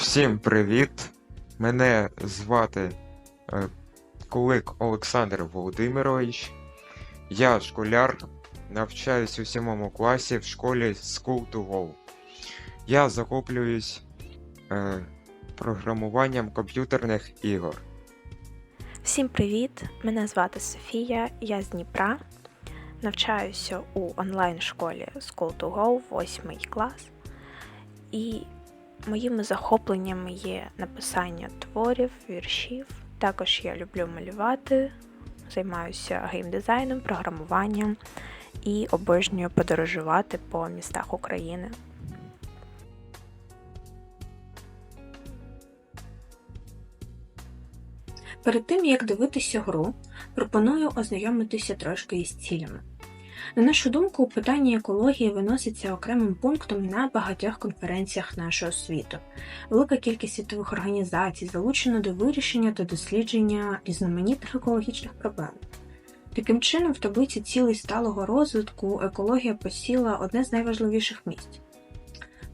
Всім привіт! Мене звати е, Кулик Олександр Володимирович. Я школяр, навчаюсь у сьомому класі в школі School to Go. Я захоплююсь е, програмуванням комп'ютерних ігор. Всім привіт! Мене звати Софія, я з Дніпра. Навчаюся у онлайн-школі School to Go, 8 клас. І моїми захопленнями є написання творів, віршів. Також я люблю малювати, займаюся геймдизайном, програмуванням і обожнюю подорожувати по містах України. Перед тим як дивитися гру, пропоную ознайомитися трошки із цілями. На нашу думку, питання екології виноситься окремим пунктом на багатьох конференціях нашого світу. Велика кількість світових організацій залучена до вирішення та дослідження різноманітних екологічних проблем. Таким чином, в таблиці цілей сталого розвитку екологія посіла одне з найважливіших місць.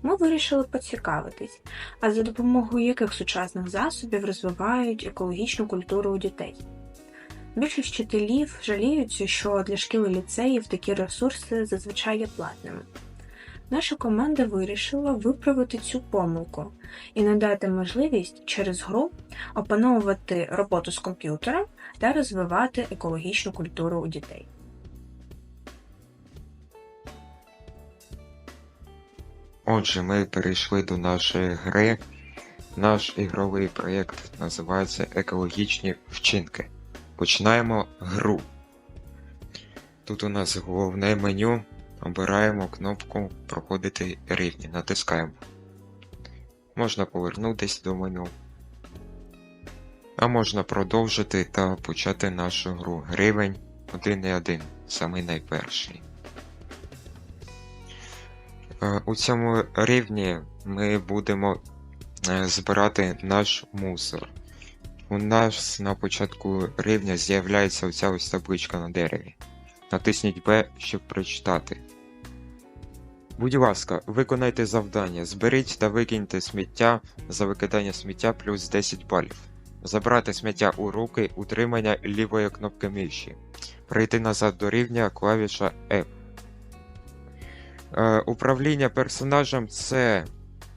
Ми вирішили поцікавитись, а за допомогою яких сучасних засобів розвивають екологічну культуру у дітей. Більшість вчителів жаліються, що для шкіл і ліцеїв такі ресурси зазвичай є платними. Наша команда вирішила виправити цю помилку і надати можливість через гру опановувати роботу з комп'ютером та розвивати екологічну культуру у дітей. Отже, ми перейшли до нашої гри. Наш ігровий проєкт називається Екологічні вчинки. Починаємо гру. Тут у нас головне меню. Обираємо кнопку Проходити рівні. Натискаємо. Можна повернутися до меню. А можна продовжити та почати нашу гру. Рівень 1.1, самий найперший. Е, У цьому рівні ми будемо е, збирати наш мусор. У нас на початку рівня з'являється оця ось табличка на дереві. Натисніть B, щоб прочитати. Будь ласка, виконайте завдання. Зберіть та викиньте сміття за викидання сміття плюс 10 балів. Забрати сміття у руки, утримання лівої кнопки миші. Прийти назад до рівня клавіша F. Е, управління персонажем це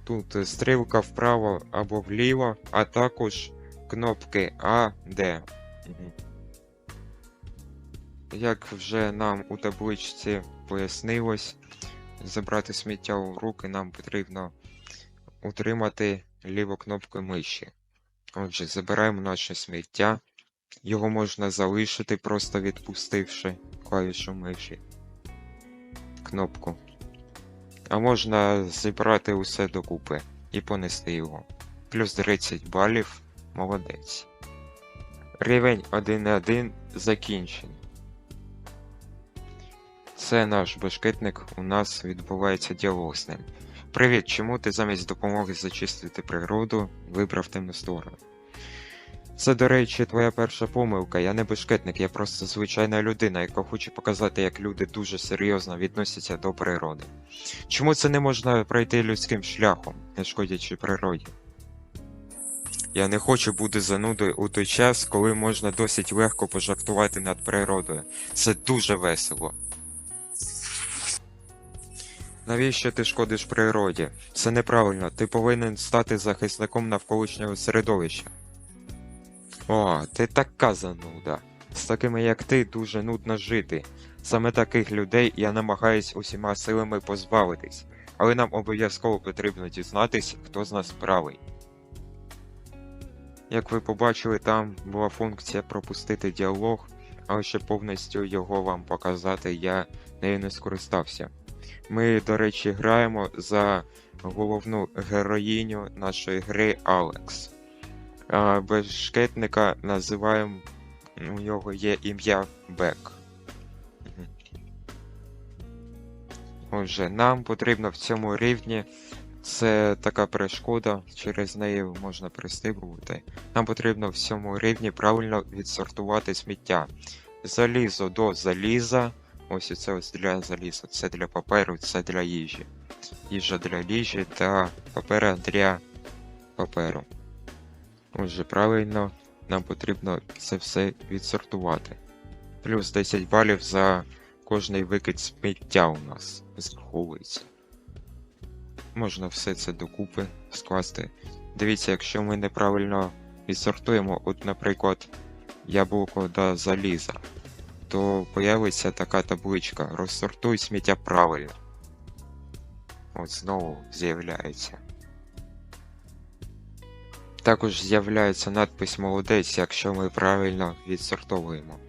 тут стрілка вправо або вліво, а також кнопки А, Д. Як вже нам у табличці пояснилось, забрати сміття у руки нам потрібно утримати ліву кнопку миші. Отже, забираємо наше сміття. Його можна залишити, просто відпустивши клавішу миші. Кнопку. А можна зібрати усе докупи і понести його. Плюс 30 балів. Молодець. Рівень 1.1 закінчений. Це наш бешкетник, у нас відбувається діалог з ним. Привіт, чому ти замість допомоги зачистити природу вибрав темну сторону? Це, до речі, твоя перша помилка. Я не бешкетник, я просто звичайна людина, яка хоче показати, як люди дуже серйозно відносяться до природи. Чому це не можна пройти людським шляхом, не шкодячи природі? Я не хочу бути занудою у той час, коли можна досить легко пожартувати над природою. Це дуже весело. Навіщо ти шкодиш природі? Це неправильно, ти повинен стати захисником навколишнього середовища. О, ти така зануда. З такими як ти дуже нудно жити. Саме таких людей я намагаюсь усіма силами позбавитись, але нам обов'язково потрібно дізнатись, хто з нас правий. Як ви побачили, там була функція пропустити діалог, але щоб повністю його вам показати, я нею не скористався. Ми, до речі, граємо за головну героїню нашої гри Алекс. А бешкетника називаємо. У нього є ім'я Бек. Отже, нам потрібно в цьому рівні. Це така перешкода, через неї можна пристигувати. Нам потрібно в цьому рівні правильно відсортувати сміття. Залізо до заліза. Ось це ось для заліза, це для паперу, це для їжі. Їжа для їжі та папера для паперу. Отже, правильно, нам потрібно це все відсортувати. Плюс 10 балів за кожний викид сміття у нас заховується. Можна все це докупи скласти. Дивіться, якщо ми неправильно відсортуємо, от, наприклад, яблуко до заліза, то появиться така табличка Розсортуй сміття правильно. От знову з'являється. Також з'являється надпис Молодець, якщо ми правильно відсортовуємо.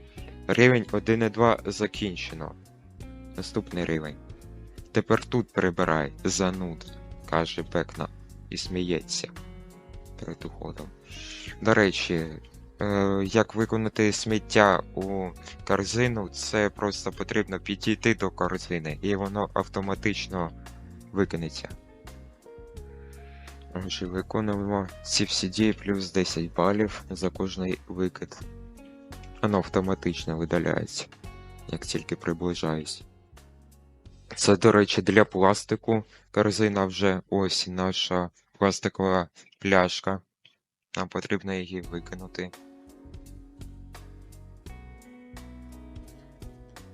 Рівень 1.2 закінчено. Наступний рівень. Тепер тут прибирай, зануд, каже Бекна і сміється перед уходом. До речі, е, як виконати сміття у корзину, це просто потрібно підійти до корзини, і воно автоматично викинеться. Отже, виконуємо ці всі дії плюс 10 балів за кожний викид. Воно автоматично видаляється, як тільки приближаюсь. Це, до речі, для пластику. Корзина вже ось наша пластикова пляшка. Нам потрібно її викинути.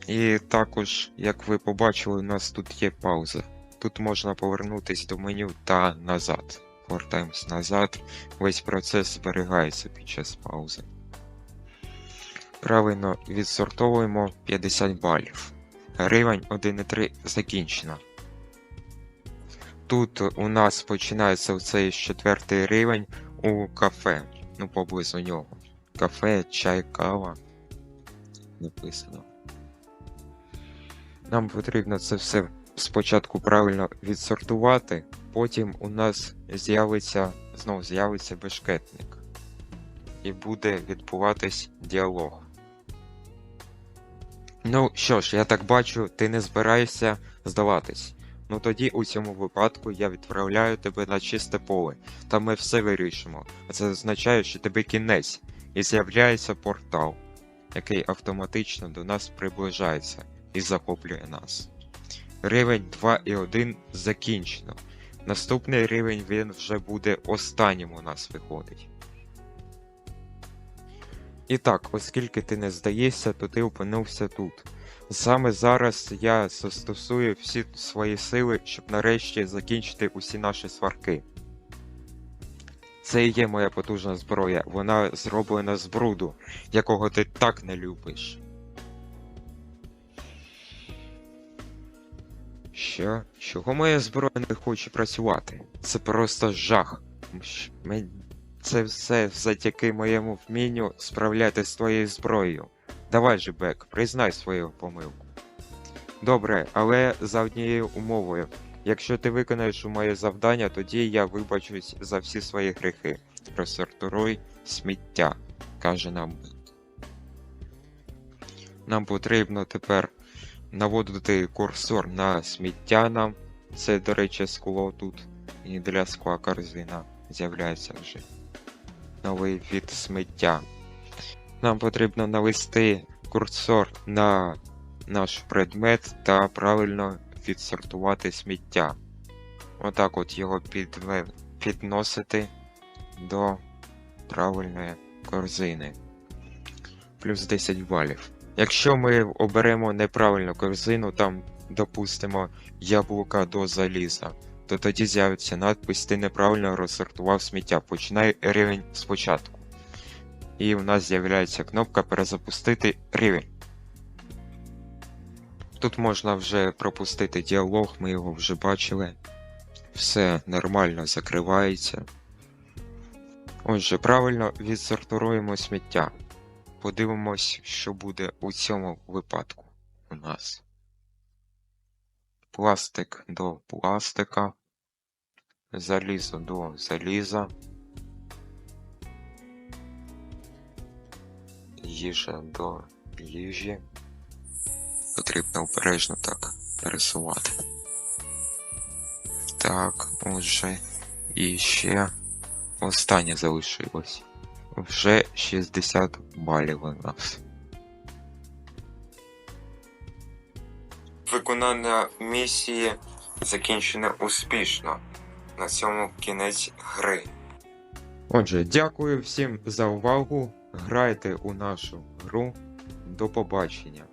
І також, як ви побачили, у нас тут є пауза. Тут можна повернутися до меню та назад. Повертаємось назад. Весь процес зберігається під час паузи. Правильно відсортовуємо 50 балів. Рівень 1.3 закінчено. Тут у нас починається цей четвертий рівень у кафе. Ну, поблизу нього. Кафе, чай, кава. Написано. Нам потрібно це все спочатку правильно відсортувати, потім у нас з'явиться знову з'явиться бешкетник. І буде відбуватись діалог. Ну що ж, я так бачу, ти не збираєшся здаватись. Ну тоді у цьому випадку я відправляю тебе на чисте поле, там ми все вирішимо. А це означає, що тебе кінець, і з'являється портал, який автоматично до нас приближається і захоплює нас. Рівень 2.1 закінчено. Наступний рівень він вже буде останнім у нас виходить. І так, оскільки ти не здаєшся, то ти опинився тут. Саме зараз я застосую всі свої сили, щоб нарешті закінчити усі наші сварки. Це і є моя потужна зброя, вона зроблена з бруду, якого ти так не любиш. Що? Чого моя зброя не хоче працювати? Це просто жах. Ш- мен- Це все завдяки моєму вмінню справляти з твоєю зброєю. Давай же, Бек, признай свою помилку. Добре, але за однією умовою. Якщо ти виконаєш моє завдання, тоді я вибачусь за всі свої гріхи. Розсортируй сміття, каже нам. Нам потрібно тепер наводити курсор на сміття нам. Це, до речі, скло тут. І для скла корзина з'являється вже новий від сміття. Нам потрібно навести курсор на наш предмет та правильно відсортувати сміття. Отак от його підносити до правильної корзини. Плюс 10 балів. Якщо ми оберемо неправильну корзину, там, допустимо, яблука до заліза, то тоді з'явиться надпис Ти неправильно розсортував сміття. Починай рівень спочатку. І в нас з'являється кнопка Перезапустити рівень. Тут можна вже пропустити діалог, ми його вже бачили. Все нормально закривається. Отже, правильно відсортуємо сміття. Подивимось, що буде у цьому випадку у нас. Пластик до пластика, залізо до заліза, їжа до їжі. Потрібно обережно так пересувати. Так, отже, і ще останнє залишилось. Вже 60 балів у нас. Виконання місії закінчене успішно. На цьому кінець гри. Отже, дякую всім за увагу. Грайте у нашу гру. До побачення.